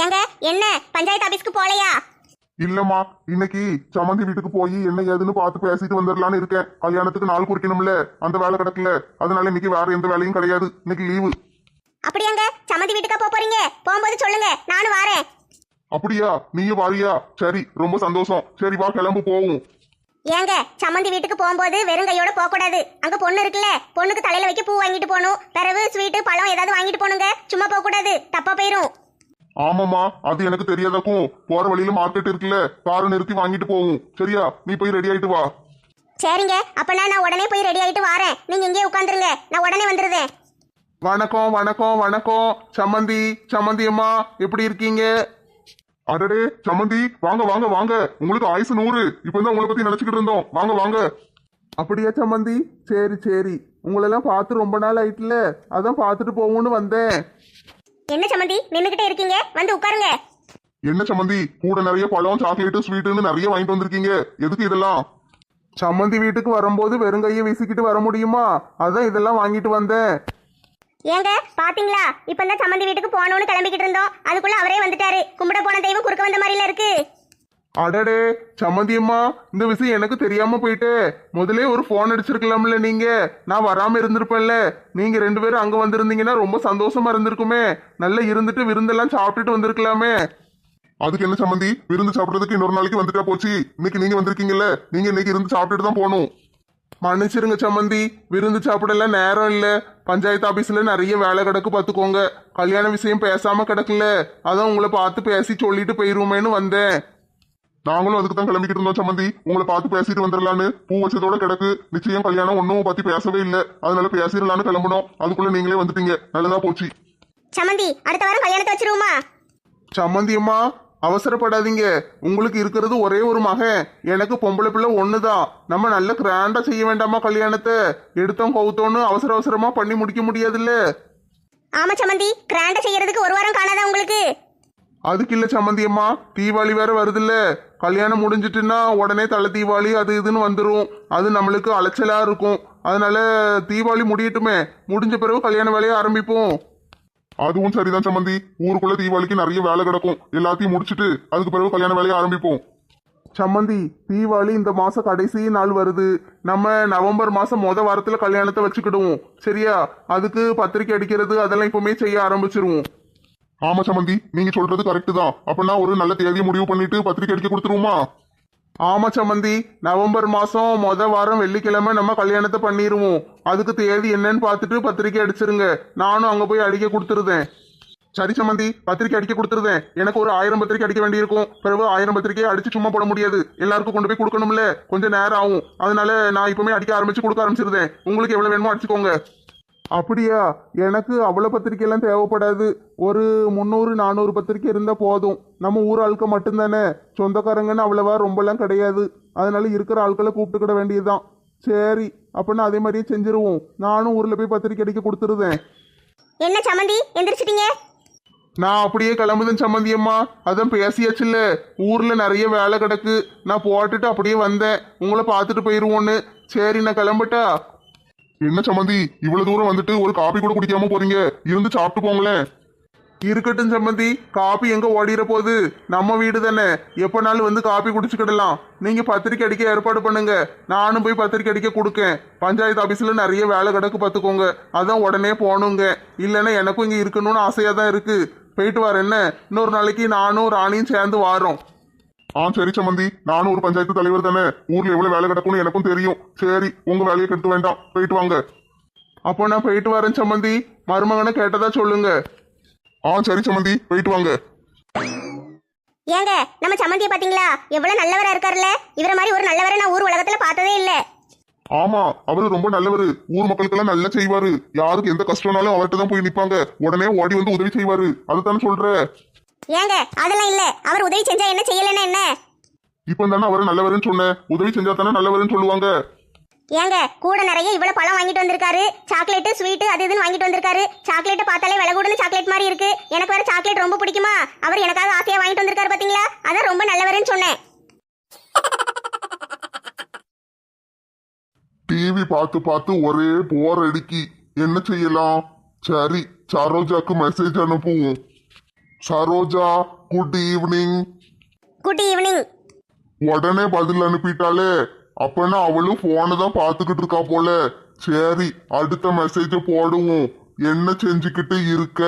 ஏங்க என்ன? பஞ்சாயத்து ஆபீஸ்க்கு போலையா? இல்லம்மா இன்னைக்கு சம்மந்தி வீட்டுக்கு போய் என்ன ஏதுன்னு பார்த்து பேசிட்டு வந்துடலான்னு இருக்கேன். கல்யாணத்துக்கு நாள் குறிக்கணும்ல அந்த வேலை கிடக்கல. அதனால இன்னைக்கு வேற எந்த வேலையும் கிடையாது. இன்னைக்கு லீவு. அப்படியாங்க சம்மந்தி வீட்டுக்கா போக போறீங்க? போகும்போது சொல்லுங்க நானும் வாரேன். அப்படியா? நீயும் வாரியா? சரி ரொம்ப சந்தோஷம். சரி வா கிளம்பு போவோம். ஏங்க சம்மந்தி வீட்டுக்கு போகும்போது வெறும் கையோட போக கூடாது அங்க பொண்ணு இருக்குல்ல பொண்ணுக்கு தலையில வைக்க பூ வாங்கிட்டு போகணும். பிறகு ஸ்வீட்டு பழம் ஏதாவது வாங்கிட்டு போகணுங்க. சும்மா போக கூடாது தப்பா போயிரும். ஆமாம்மா அது எனக்கு தெரியாதாக்கும் போற வழியில மார்க்கெட் இருக்குல்ல காரை நிறுத்தி வாங்கிட்டு போவோம். சரியா? நீ போய் ரெடி ஆயிட்டு வா. சரிங்க. அப்பனா நான் உடனே போய் ரெடி ஆயிட்டு வாரேன். நீங்க இங்கே உட்காந்துருங்க. நான் உடனே வந்துருதேன். வணக்கம் வணக்கம் வணக்கம். சம்மந்தி சம்மந்தி அம்மா எப்படி இருக்கீங்க? அடடே சம்மந்தி வாங்க வாங்க வாங்க. உங்களுக்கு ஆயுசு நூறு. இப்பதான் உங்களை பத்தி நினைச்சுக்கிட்டு இருந்தோம். வாங்க வாங்க. அப்படியா சம்மந்தி சரி சரி. உங்களெல்லாம் பார்த்து ரொம்ப நாள் ஆயிட்டுல. அதான் பார்த்துட்டு போவோம்னு வந்தேன். என்ன சம்மந்தி? நின்னுகிட்டே இருக்கீங்க? வந்து உட்காருங்க. என்ன சம்மந்தி? கூட நிறைய பழம் சாக்லேட்டு ஸ்வீட்டுன்னு நிறைய வாங்கிட்டு வந்திருக்கீங்க. எதுக்கு இதெல்லாம்? சம்மந்தி வீட்டுக்கு வரும்போது வெறும் கையை வீசிக்கிட்டு வர முடியுமா? அதான் இதெல்லாம் வாங்கிட்டு வந்தேன். ஏங்க பாத்தீங்களா? இப்ப தான் சம்மந்தி வீட்டுக்கு போகணும்னு கிளம்பிக்கிட்டு இருந்தோம். அதுக்குள்ள அவரே வந்துட்டாரு. கும்பிட போன தெய்வம் குறுக்க வந்த மாதிரில இருக்கு. அடடே சம்மந்தி அம்மா இந்த விஷயம் எனக்கு தெரியாம போயிட்டு. முதலே ஒரு ஃபோன் அடிச்சிருக்கலாம்ல நீங்க. நான் வராம இருந்திருப்பேன்ல. நீங்க ரெண்டு பேரும் அங்க வந்திருந்தீங்கன்னா ரொம்ப சந்தோஷமா இருந்திருக்குமே. நல்லா இருந்துட்டு விருந்தெல்லாம் சாப்பிட்டுட்டு வந்திருக்கலாமே. அதுக்கு என்ன சம்மந்தி? விருந்து சாப்பிடுறதுக்கு இன்னொரு நாளைக்கு வந்துட்டா போச்சு. இன்னைக்கு நீங்க வந்திருக்கீங்கல்ல. நீங்க இன்னைக்கு இருந்து சாப்பிட்டுட்டு தான் போகணும். மன்னிச்சிருங்க சம்மந்தி. விருந்து சாப்பிடலாம் நேரம் இல்ல. பஞ்சாயத்து ஆபீஸ்ல நிறைய வேலை கிடக்கு பாத்துக்கோங்க. கல்யாண விஷயம் பேசாம கிடக்கல. அதான் உங்களை பார்த்து பேசி சொல்லிட்டு போயிருவோமேன்னு வந்தேன். நாங்களும் அதுக்கு தான் கிளம்பிக்கிட்டு இருந்தோம் சம்மந்தி. உங்களை பார்த்து பேசிட்டு வந்துடலான்னு. பூ வச்சதோட கிடக்கு. நிச்சயம் கல்யாணம் ஒன்றும் பத்தி பேசவே இல்லை. அதனால பேசிடலான்னு கிளம்பணும் அதுக்குள்ள நீங்களே வந்துட்டீங்க. நல்லதா போச்சு. சம்மந்தி அடுத்த வாரம் கல்யாணத்தை வச்சிருவோமா? சம்மந்தி அம்மா அவசரப்படாதீங்க. உங்களுக்கு இருக்கிறது ஒரே ஒரு மகன். எனக்கு பொம்பளை பிள்ளை ஒண்ணுதான். நம்ம நல்ல கிராண்டா செய்ய வேண்டாமா கல்யாணத்தை? எடுத்தோம் கவுத்தோன்னு அவசர அவசரமா பண்ணி முடிக்க முடியாதுல்ல? ஆமா சம்மந்தி கிராண்டா செய்யறதுக்கு ஒரு வாரம் காணாதா உங்களுக்கு? அதுக்கு இல்ல சம்மந்தி அம்மா. தீபாவளி வேற வருதுல்ல. கல்யாணம் முடிஞ்சிட்டுன்னா உடனே தலை தீபாவளி அது இதுன்னு வந்துடும் அது நம்மளுக்கு அலைச்சலா இருக்கும். அதனால தீபாவளி முடியட்டுமே. முடிஞ்ச பிறகு கல்யாண வேலையை ஆரம்பிப்போம். அதுவும் சரிதான் சம்மந்தி ஊருக்குள்ள தீபாவளிக்கு நிறைய வேலை கிடக்கும். எல்லாத்தையும் முடிச்சிட்டு அதுக்கு பிறகு கல்யாண வேலையை ஆரம்பிப்போம். சம்மந்தி தீபாவளி இந்த மாசம் கடைசி நாள் வருது. நம்ம நவம்பர் மாசம் முத வாரத்துல கல்யாணத்தை வச்சுக்கிடுவோம். சரியா? அதுக்கு பத்திரிக்கை அடிக்கிறது அதெல்லாம் இப்பவுமே செய்ய ஆரம்பிச்சிருவோம். ஆமா சம்மந்தி நீங்க சொல்றது கரெக்ட் தான். அப்பனா ஒரு நல்ல தேதியை முடிவு பண்ணிட்டு பத்திரிக்கை அடிக்க கொடுத்துருவோமா? ஆமா சம்மந்தி நவம்பர் மாசம் முத வாரம் வெள்ளிக்கிழமை நம்ம கல்யாணத்தை பண்ணிடுவோம் அதுக்கு தேதி என்னன்னு பார்த்துட்டு பத்திரிக்கை அடிச்சிருங்க. நானும் அங்க போய் அடிக்க கொடுத்துருதேன். சரி சம்மந்தி பத்திரிக்கை அடிக்க கொடுத்துருதேன். எனக்கு ஒரு ஆயிரம் பத்திரிக்கை அடிக்க வேண்டியிருக்கும். பிறகு ஆயிரம் பத்திரிக்கையை அடிச்சு சும்மா போட முடியாது. எல்லாருக்கும் கொண்டு போய் கொடுக்கணும்ல. கொஞ்சம் நேரம் ஆகும். அதனால நான் இப்பவுமே அடிக்க ஆரம்பிச்சு கொடுக்க ஆரம்பிச்சிருந்தேன் உங்களுக்கு எவ்வளவு வேணுமோ அடிச்சுக்கோங்க. அப்படியா? எனக்கு அவ்வளோ பத்திரிக்கையெல்லாம் தேவைப்படாது. ஒரு முந்நூறு நானூறு பத்திரிக்கை இருந்தால் போதும். நம்ம ஊர் ஆட்கள் மட்டும்தானே? சொந்தக்காரங்கன்னு அவ்வளவா ரொம்பலாம் கிடையாது. அதனால இருக்கிற ஆட்களை கூப்பிட்டுக்கிட வேண்டியதுதான். சரி அப்படின்னா அதே மாதிரியே செஞ்சிருவோம். நானும் ஊரில் போய் பத்திரிக்கை அடிக்க கொடுத்துருதேன் என்ன சம்மந்தி? எந்திரிச்சிட்டீங்க? நான் அப்படியே கிளம்புதேன் சம்மந்தியம்மா அதான் பேசியாச்சுல்ல. ஊர்ல நிறைய வேலை கிடக்கு. நான் போட்டுட்டு அப்படியே வந்தேன். உங்களை பார்த்துட்டு போயிருவோன்னு. சரி நான் கிளம்பட்டா? என்ன சம்மந்தி இவ்வளவு தூரம் வந்துட்டு ஒரு காபி கூட குடிக்காம போறீங்க. இருந்து சாப்பிட்டு போங்களேன். இருக்கட்டும் சம்மந்தி காபி எங்க ஓடிற போகுது நம்ம வீடு தானே. எப்பனாலும் வந்து காபி குடிச்சுக்கிடலாம். நீங்க பத்திரிக்கை அடிக்க ஏற்பாடு பண்ணுங்க. நானும் போய் பத்திரிக்கை அடிக்க கொடுக்கேன். பஞ்சாயத்து ஆபீஸ்ல நிறைய வேலை கிடக்கு பார்த்துக்கோங்க. அதான் உடனே போகணுங்க. இல்லைன்னா எனக்கும் இங்க இருக்கணும்னு ஆசையா தான் இருக்கு. போயிட்டு வரேன் என்ன? இன்னொரு நாளைக்கு நானும் ராணியும் சேர்ந்து வாரோம். ஆ சரி சம்மந்தி. நானும் ஒரு பஞ்சாயத்து தலைவர் தானே. ஊர்ல எவ்வளவு வேலை கிடக்கும்னு எனக்கும் தெரியும். சரி உங்க வேலையை கெடுத்து வேண்டாம். போயிட்டு வாங்க. அப்போ நான் போயிட்டு வரேன் சம்மந்தி. மருமகனை கேட்டதா சொல்லுங்க. ஆ சரி சம்மந்தி. போயிட்டு வாங்க. ஏங்க நம்ம சம்மந்தியை பாத்தீங்களா? எவ்வளவு நல்லவரா இருக்காருல்ல. இவர மாதிரி ஒரு நல்லவரை நான் ஊர் உலகத்துல பார்த்ததே இல்ல. ஆமா அவரு ரொம்ப நல்லவரு. ஊர் மக்களுக்கெல்லாம் நல்லா செய்வாரு. யாருக்கு எந்த கஷ்டம்னாலும் அவர்கிட்ட தான் போய் நிப்பாங்க. உடனே ஓடி வந்து உதவி செய்வாரு. அதுதானே சொல்ற? ஏங்க அதெல்லாம் இல்ல. அவர் உதவி செஞ்சா என்ன செய்யலன்னா என்ன? இப்போ தானே அவரை நல்லவருன்னு சொன்னேன் உதவி செஞ்சா தானே நல்லவருன்னு சொல்லுவாங்க. ஏங்க கூட நிறைய இவ்வளவு பழம் வாங்கிட்டு வந்திருக்காரு. சாக்லேட் ஸ்வீட் அது இதுன்னு வாங்கிட்டு வந்திருக்காரு. சாக்லேட் பார்த்தாலே விலை கூடன்னு சாக்லேட் மாதிரி இருக்கு. எனக்கு வேற சாக்லேட் ரொம்ப பிடிக்குமா? அவர் எனக்காக ஆசையா வாங்கிட்டு வந்திருக்காரு பாத்தீங்களா? அதான் ரொம்ப நல்லவருன்னு சொன்னேன் டிவி பார்த்து பார்த்து ஒரே போர் அடிக்கி. என்ன செய்யலாம்? சரி சரோஜாக்கு மெசேஜ் அனுப்புவோம். Saroja good evening good evening உடனே பதில் அனுப்பிட்டாலே அப்பனா அவளும் போனை தான் பார்த்துக்கிட்டு இருக்கா போல. சரி அடுத்த மெசேஜ போடுவோம். என்ன செஞ்சுக்கிட்டு இருக்க?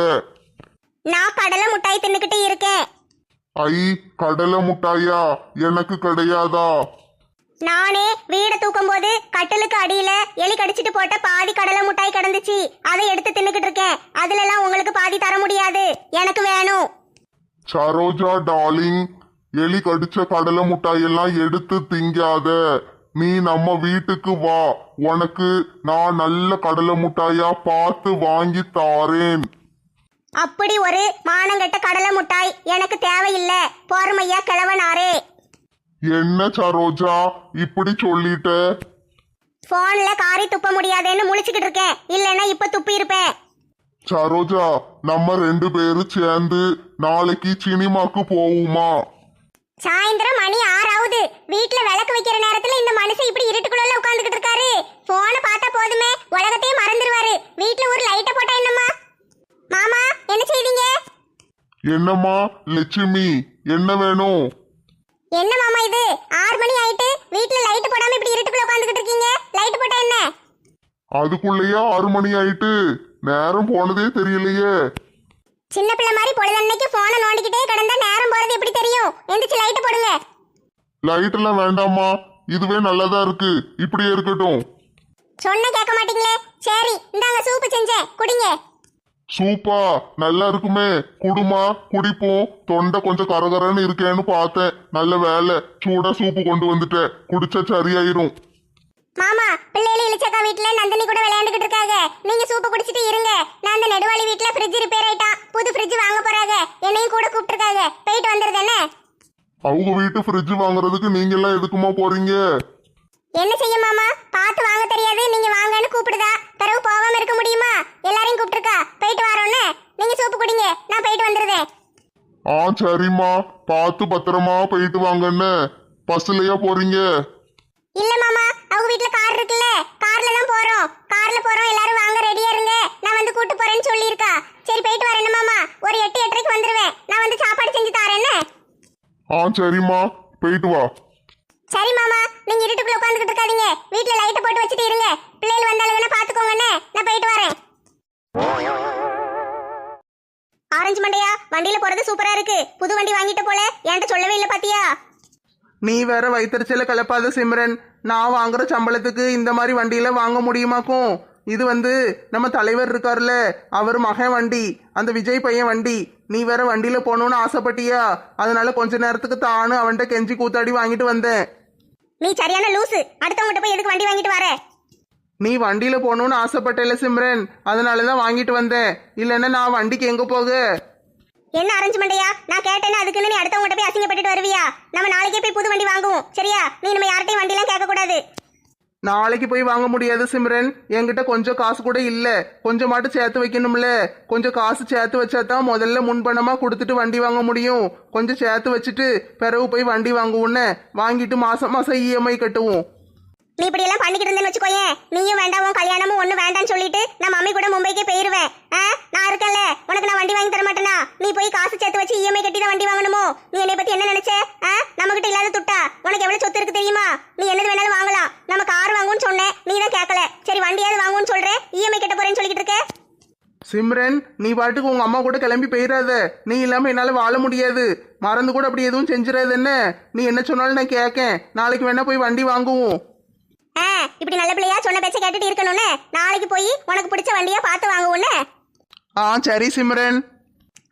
நான் கடலை முட்டாய் தின்னுக்கிட்டு இருக்கேன். ஐ கடலை முட்டாயா? எனக்கு கிடையாதா? நானே வீடை தூக்கும் போது கட்டிலுக்கு அடியில எலி கடிச்சிட்டு போட்ட பாதி கடலை முட்டாய் கிடந்துச்சு. அதை எடுத்து தின்னுக்கிட்டு இருக்கேன். அதுல எல்லாம் உங்களுக்கு பாதி தர முடியாது. எனக்கு வேணும். சரோஜா டார்லிங் எலி கடிச்ச கடலை முட்டாயெல்லாம் எடுத்து திங்காத. நீ நம்ம வீட்டுக்கு வா. உனக்கு நான் நல்ல கடலை முட்டாயா பார்த்து வாங்கி தாரேன். அப்படி ஒரு மானங்கெட்ட கடலை முட்டாய் எனக்கு தேவையில்லை. போர்மையா கிழவனாரே. என்ன சரோஜா இப்படி சொல்லிட்ட? போன்ல காரி துப்ப முடியாதேன்னு முழிச்சுக்கிட்டு இருக்கேன். இல்லைன்னா இப்ப துப்பி இருப்பேன். சரோஜா நம்ம ரெண்டு பேரும் சேர்ந்து நாளைக்கு சினிமாக்கு போவோமா? சாயந்தரம் மணி ஆறாவது. வீட்ல விளக்கு வைக்கிற நேரத்துல இந்த மனுஷன் இப்படி இருட்டுக்குள்ள உட்கார்ந்துகிட்டு இருக்காரு. போனை பார்த்தா போதுமே உலகத்தையே மறந்துடுவாரு வீட்ல ஒரு லைட்ட போட்டா என்னம்மா? மாமா என்ன செய்வீங்க என்னம்மா லட்சுமி என்ன வேணும்? என்ன மாமா இது? ஆறு மணி ஆயிட்டு வீட்ல லைட் போடாம இப்படி இருட்டுக்குள்ள உட்கார்ந்துகிட்டு இருக்கீங்க? லைட் போட்டா என்ன? அதுக்குள்ளேயே ஆறு மணி ஆயிட்டு? நேரம் போனதே தெரியலையே. சின்ன பிள்ளை மாதிரி பொழுதன்னைக்கு போனை நோண்டிக்கிட்டே கிடந்தா நேரம் போறது எப்படி தெரியும்? எந்திரிச்சு லைட் போடுங்க. லைட் எல்லாம் வேண்டாம்மா. இதுவே நல்லதா இருக்கு. இப்படியே இருக்கட்டும். சொன்ன கேட்க மாட்டீங்களே? சரி இந்தாங்க சூப்பு செஞ்சேன். குடிங்க. சூப்பா நல்லா இருக்குமே. குடுமா குடிப்போம் தொண்டை கொஞ்சம் கரகரன்னு இருக்கேன்னு பார்த்தேன். நல்ல வேலை. சூடா சூப்பு கொண்டு வந்துட்டேன். குடிச்சா சரியாயிரும். மாமா பிள்ளைகள் இளிச்சக்கா வீட்ல நந்தினி கூட விளையாண்டுகிட்டு இருக்காங்க. நீங்க சூப்பு குடிச்சிட்டு இருங்க. நான் அந்த நெடுவாளி வீட்ல ஃப்ரிட்ஜ் ரிப்பேர் ஆயிட்டான். புது ஃப்ரிட்ஜ் வாங்க போறாங்க. என்னையும் கூட கூப்பிட்டுருக்காங்க. போயிட்டு வந்துருது அவங்க வீட்டு ஃப்ரிட்ஜ் வாங்குறதுக்கு நீங்க எல்லாம் எதுக்குமா போறீங்க? என்ன செய்ய மாமா? பார்த்து வாங்க தெரியாது. நீங்க வாங்கன்னு கூப்பிடுதா? பிறகு போகாம இருக்க முடியுமா? எல்லாரையும் கூப்பிட்டுருக்கா? போயிட்டு வரோன்னு? நீங்க சூப்பு குடிங்க. நான் போயிட்டு வந்துருதேன். ஆ சரிம்மா. பார்த்து பத்திரமா போயிட்டு வாங்கன்னு. பஸ்லயா போறீங்க? இல்ல மாமா. அவங்க வீட்ல கார் இருக்குல்ல. கார்ல தான் போறோம். கார்ல போறோம். எல்லாரும் வாங்க ரெடியா இருங்க. நான் வந்து கூட்டு போறேன்னு சொல்லியிருக்கா. சரி போயிட்டு வரேன் மாமா. ஒரு எட்டு எட்டரைக்கு வந்துருவேன். நான் வந்து சாப்பாடு செஞ்சு தரேன்னு. ஆ சரிம்மா. போயிட்டு வா. சரி மாமா நீங்க இருட்டுக்குள்ள உட்காந்துக்கிட்டு இருக்காதீங்க. வீட்ல லைட்டை போட்டு வச்சுட்டு இருங்க. பிள்ளைகள் வந்தாலுங்கன்னா பாத்துக்கோங்கண்ணே. நான் போயிட்டு வரேன். ஆரஞ்சு மண்டையா வண்டியில போறது சூப்பரா இருக்கு. புது வண்டி வாங்கிட்ட போல. என்கிட்ட சொல்லவே இல்ல பாத்தியா? நீ வேற வைத்தறிச்சல கலப்பாத சிம்ரன். நான் வாங்குற சம்பளத்துக்கு இந்த மாதிரி வண்டியில வாங்க முடியுமாக்கும்? இது வந்து நம்ம தலைவர் இருக்கார்ல அவர் மகன் வண்டி அந்த விஜய் பையன் வண்டி. நீ வேற வண்டியில போகணும்னு ஆசைப்பட்டியா? அதனால கொஞ்ச நேரத்துக்கு தானும் அவன்கிட்ட கெஞ்சி கூத்தாடி வாங்கிட்டு வந்தேன். நீ சரியான லூசு. அடுத்தவங்கிட்ட போய் எதுக்கு வண்டி வாங்கிட்டு வர? நீ வண்டியில போகணும்னு ஆசைப்பட்டல சிம்ரன். அதனால தான் வாங்கிட்டு வந்தேன். இல்லைன்னா நான் வண்டிக்கு எங்க போக? என்ன அரேஞ்ச் மண்டையா நான் கேட்டேன்னு அதுக்குன்னு நீ அடுத்தவங்கிட்ட போய் அசிங்கப்பட்டுட்டு வருவியா? நம்ம நாளைக்கே போய் புது வண்டி வாங்குவோம். சரியா? நீ நம்ம யார்ட்டையும் வண்டிலாம் கேட்க கூடாது நாளைக்கு போய் வாங்க முடியாது சிம்ரன். என்கிட்ட கொஞ்சம் காசு கூட இல்ல. கொஞ்சமாட்டு சேர்த்து வைக்கணும்ல. கொஞ்சம் காசு சேர்த்து வச்சா தான் முதல்ல முன்பணமா கொடுத்துட்டு வண்டி வாங்க முடியும். கொஞ்சம் சேர்த்து வச்சுட்டு பிறகு போய் வண்டி வாங்குவோன்னு. வாங்கிட்டு மாசம் மாசம் இஎம்ஐ கட்டுவோம். நீ இப்படி எல்லாம் பண்ணிக்கிட்டு இருந்தேன்னு வச்சுக்கோயேன். நீயும் வேண்டாம் உன் கல்யாணமும் ஒண்ணு வேண்டாம்னு சொல்லிட்டு நான் மம்மி கூட மும்பைக்கே போயிருவேன். நான் இருக்கேன்ல. உனக்கு நான் வண்டி வாங்கி தர மாட்டேனா? நீ போய் காசு சேர்த்து வச்சு இஎம்ஐ கட்டி தான் வண்டி வாங்கணுமோ? நீ என்னை பத்தி என்ன நினைச்ச? நம்ம கிட்ட இல்லாத துட்டா? உனக்கு எவ்வளவு சொத்து இருக்கு தெரியுமா? நீ என்னது வேணாலும் வாங்கலாம். நம்ம கார் வாங்கும்னு சொன்னேன். நீ தான் கேட்கல. சரி வண்டியாவது வாங்கும்னு சொல்றேன். இஎம்ஐ கட்ட போறேன்னு சொல்லிட்டு இருக்க? சிம்ரன் நீ பாட்டுக்கு உங்க அம்மா கூட கிளம்பி போயிடாத நீ இல்லாம என்னால வாழ முடியாது. மறந்து கூட அப்படி எதுவும் செஞ்சிடாது என்ன? நீ என்ன சொன்னாலும் நான் கேட்கேன். நாளைக்கு வேணா போய் வண்டி வாங்குவோம். ஆ, இப்படி நல்ல பிள்ளையா சொன்ன பேச்ச கேட்டுட்டு இருக்கணும்னு. நாளைக்கு போய் உனக்கு பிடிச்ச வண்டியா பார்த்து வாங்குவோன்னு ஆ சரி சிம்ரன்.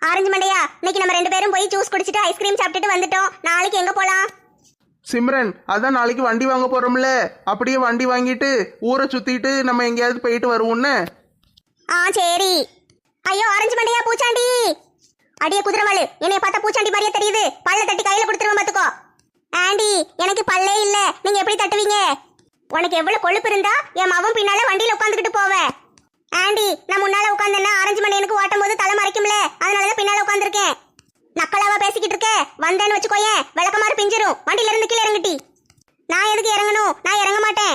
ஆரஞ்சு மண்டையா இன்னைக்கு நம்ம ரெண்டு பேரும் போய் ஜூஸ் குடிச்சிட்டு ஐஸ்கிரீம் சாப்பிட்டுட்டு வந்துட்டோம். நாளைக்கு எங்க போலாம்? சிம்ரன் அதான் நாளைக்கு வண்டி வாங்க போறோம்ல. அப்படியே வண்டி வாங்கிட்டு ஊரை சுத்திட்டு நம்ம எங்கேயாவது போயிட்டு வருவோம்னு. ஆ சரி. ஐயோ ஆரஞ்சு மண்டையா பூச்சாண்டி. அடியே குதிரவாளு என்னைய பார்த்தா பூச்சாண்டி மாதிரியே தெரியுது. பல்ல தட்டி கையில கொடுத்துருவோம் பாத்துக்கோ. ஆண்டி எனக்கு பல்லே இல்ல. நீங்க எப்படி தட்டுவீங்க? உனக்கு எவ்வளவு கொழுப்பு இருந்தா என் மவன் பின்னால வண்டியில உட்காந்துக்கிட்டு போவேன் ஆண்டி நான் முன்னால உட்காந்தேன்னா ஆரஞ்சு எனக்கு ஓட்டும் போது தலை மறைக்கும்ல. அதனாலதான் பின்னால உட்காந்துருக்கேன் நக்கலாவா பேசிக்கிட்டு இருக்க? வந்தேன்னு வச்சுக்கோயேன் விளக்கமாறு பிஞ்சிரும். வண்டியில இருந்து கீழே இறங்கிட்டி. நான் எதுக்கு இறங்கணும்? நான் இறங்க மாட்டேன்.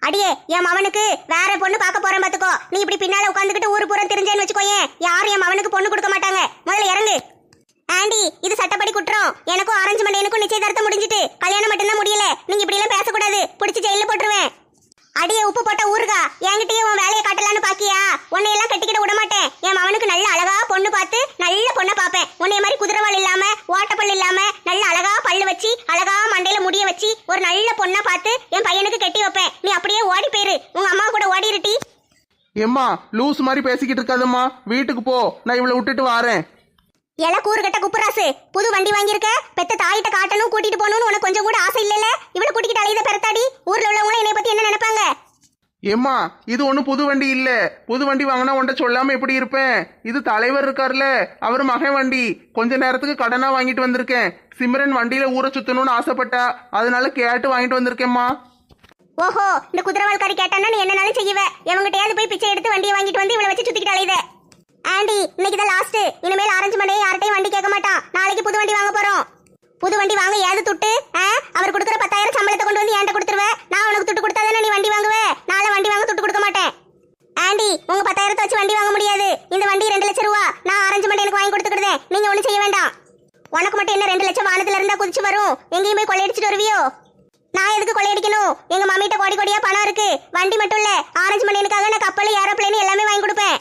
அடியே என் மவனுக்கு வேற பொண்ணு பார்க்க போறேன் பாத்துக்கோ. நீ இப்படி பின்னால உட்காந்துக்கிட்டு ஊர் பூரம் தெரிஞ்சேன்னு வச்சுக்கோயேன். யாரும் என் மவனுக்கு பொண்ணு கொடுக்க மாட்டாங்க. முதல்ல இறங்கு. ஆண்டி இது சட்டப்படி குட்டுறும் எனக்கும் அரேஞ்ச்மெண்ட் எனக்கு நிச்சயதார்த்தம் முடிஞ்சிட்டு. கல்யாணம் மட்டும்தான் முடியல. நீங்க இப்படி எல்லாம் பேசக்கூடாது. பிடிச்சி ஜெயில போட்டுருவேன். அடிய உப்பு போட்ட ஊருகா என்கிட்டயே உன் வேலையை காட்டலான்னு பாக்கியா? உன்னை எல்லாம் கட்டிக்கிட விட மாட்டேன் என் மவனுக்கு நல்ல அழகா பொண்ணு பார்த்து நல்ல பொண்ணை பார்ப்பேன். உன்னைய மாதிரி குதிரவாள் இல்லாம ஓட்டப்பல் இல்லாம நல்ல அழகா பல்லு வச்சு அழகா மண்டையில முடிய வச்சு ஒரு நல்ல பொண்ணை பார்த்து என் பையனுக்கு கட்டி வைப்பேன். நீ அப்படியே ஓடி போயிரு. உங்க அம்மா கூட ஓடி இருட்டி ஏம்மா லூஸ் மாதிரி பேசிக்கிட்டு இருக்காதம்மா. வீட்டுக்கு போ. நான் இவளை விட்டுட்டு வாரேன். எல கூறுகட்ட குப்புராசு புது வண்டி வாங்கியிருக்க? பெத்த தாயிட்ட காட்டணும் கூட்டிட்டு போகணும்னு உனக்கு கொஞ்சம் கூட ஆசை இல்லைல்ல? இவளை கூட்டிக்கிட்டு அலையுத பெருத்தாடி ஊர்ல உள்ளவங்க என்னை பத்தி என்ன நினைப்பாங்க? ஏம்மா இது ஒன்றும் புது வண்டி இல்ல. புது வண்டி வாங்கினா உன்ட்ட சொல்லாம எப்படி இருப்பேன்? இது தலைவர் இருக்கார்ல அவர் மகன் வண்டி. கொஞ்ச நேரத்துக்கு கடனா வாங்கிட்டு வந்திருக்கேன். சிம்ரன் வண்டியில ஊரை சுத்தணும்னு ஆசைப்பட்டா அதனால கேட்டு வாங்கிட்டு வந்திருக்கேம்மா. ஓஹோ இந்த குதிரவால்காரி கேட்டான்னா நீ என்னனாலும் செய்வ. எவங்கிட்டயாவது போய் பிச்சை எடுத்து வண்டியை வாங்கிட்டு வந்து இவளை வச்சு சுத்திக்கிட்டு அலையுத. ஆண்டி இன்னைக்கு தான் லாஸ்ட் இனிமேல் ஆரஞ்சு மண்டையை யார்ட்டையும் வண்டி கேட்க மாட்டான். நாளைக்கு புது வண்டி வாங்க போறோம். புது வண்டி வாங்க ஏது துட்டு? ஆ? அவர் கொடுக்குற பத்தாயிரம் சம்பளத்தை கொண்டு வந்து ஏன்ட கொடுத்துருவேன் நான் உனக்கு துட்டு கொடுத்தாதானே நீ வண்டி வாங்குவேன் நாளை வண்டி வாங்க துட்டு கொடுக்க மாட்டேன். ஆண்டி உங்க பத்தாயிரத்தை வச்சு வண்டி வாங்க முடியாது. இந்த வண்டி ரெண்டு லட்சம் ரூபா. நான் ஆரஞ்சு மண்டை எனக்கு வாங்கி கொடுத்துக்கிறேன் நீங்க ஒண்ணும் செய்ய வேண்டாம். உனக்கு மட்டும் என்ன ரெண்டு லட்சம் வானத்துல இருந்தா குதிச்சு வரும். எங்கேயும் போய் கொள்ளையடிச்சிட்டு வருவியோ? நான் எதுக்கு கொள்ளையடிக்கணும்? எங்க மம்மிட்ட கோடி கோடியா பணம் இருக்கு. வண்டி மட்டும் இல்ல ஆரஞ்சு மணியனுக்காக நான் கப்பல் ஏரோப்ளேன் எல்லாமே வாங்கி கொடுப்பேன்.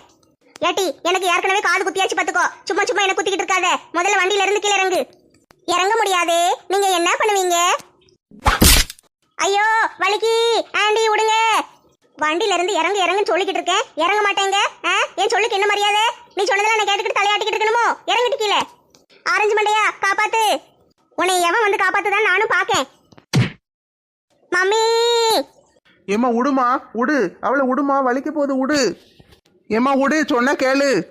ஏட்டி எனக்கு ஏற்கனவே காது குத்தியாச்சு பாத்துக்கோ. சும்மா சும்மா என்ன குத்திக்கிட்டு இருக்காத. முதல்ல வண்டியில இருந்து கீழே இறங்கு. இறங்க முடியாதே. நீங்க என்ன பண்ணுவீங்க? ஐயோ வலிக்கி. ஆண்டி விடுங்க வண்டியில இருந்து இறங்கு இறங்குன்னு சொல்லிக்கிட்டு இருக்கேன். இறங்க மாட்டேங்க. ஆ? என் சொல்லுக்கு என்ன மரியாதை? நீ சொன்னதெல்லாம் நான் கேட்டுக்கிட்டு தலையாட்டிக்கிட்டு இருக்கணுமோ? இறங்கிட்டு கீழே. ஆரஞ்சு மண்டையா காப்பாத்து. உன்னை எவன் வந்து காப்பாத்துதான் நானும் பாக்கேன். மம்மி. ஏம்மா விடுமா உடு. அவளை விடுமா வலிக்க போகுது உடு. ஏம்மா விடு சொன்னா கேளு.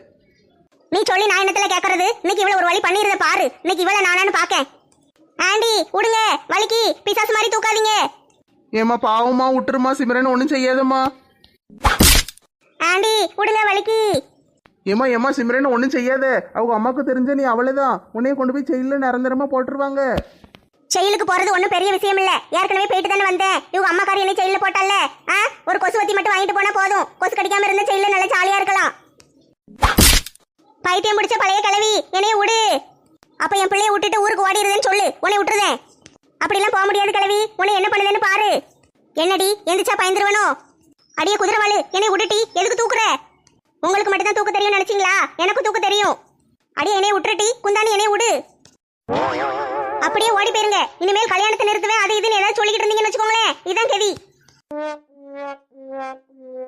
நீ சொல்லி நான் என்னத்துல கேக்குறது? இன்னைக்கு இவ்வளவு ஒரு வழி பண்ணிருந்த பாரு. இன்னைக்கு இவ்வளவு நானானு பாக்கேன். ஆண்டி விடுங்க வலிக்கு பிசாசு மாதிரி தூக்காதீங்க. ஏம்மா பாவமா விட்டுருமா சிம்ரன் ஒன்றும் செய்யாதம்மா. ஆண்டி விடுங்க வலிக்கு ஏம்மா ஏம்மா சிம்ரன் ஒன்றும் செய்யாத. அவங்க அம்மாவுக்கு தெரிஞ்ச நீ அவளைதான். உன்னைய கொண்டு போய் ஜெயிலில் நிரந்தரமா போட்டுருவாங்க. செயலுக்கு போறது ஒன்றும் பெரிய விஷயம் இல்ல. ஏற்கனவே போயிட்டு தானே வந்தேன். இவங்க அம்மாக்காரி என்ன செயல்ல போட்டால ஆ? ஒரு கொசுவத்தி மட்டும் வாங்கிட்டு போனா போதும். கொசு கடிக்காம இருந்த செயல்ல நல்லா ஜாலியா இருக்கலாம். பைத்தியம் பிடிச்ச பழைய கிழவி என்னைய விடு. அப்ப என் பிள்ளைய விட்டுட்டு ஊருக்கு ஓடிடுதுன்னு சொல்லு. உன்னை விட்டுருதேன். அப்படிலாம் போக முடியாது கிழவி. உன்னை என்ன பண்ணுதுன்னு பாரு. என்னடி எந்திரிச்சா பயந்துருவனோ? அடியே குதிரவாளு என்னை விட்டுட்டி எதுக்கு தூக்குற? உங்களுக்கு மட்டும்தான் தூக்க தெரியும் நினைச்சீங்களா? எனக்கு தூக்க தெரியும். அடியே என்னைய விட்டுருட்டி குந்தாணி என்னைய விடு. அப்படியே ஓடி போயிருங்க. இனிமேல் கல்யாணத்தை நிறுத்துவேன் அது இதுன்னு ஏதாவது சொல்லிக்கிட்டு இருந்தீங்கன்னு வச்சுக்கோங்களேன். இதான் கெதி.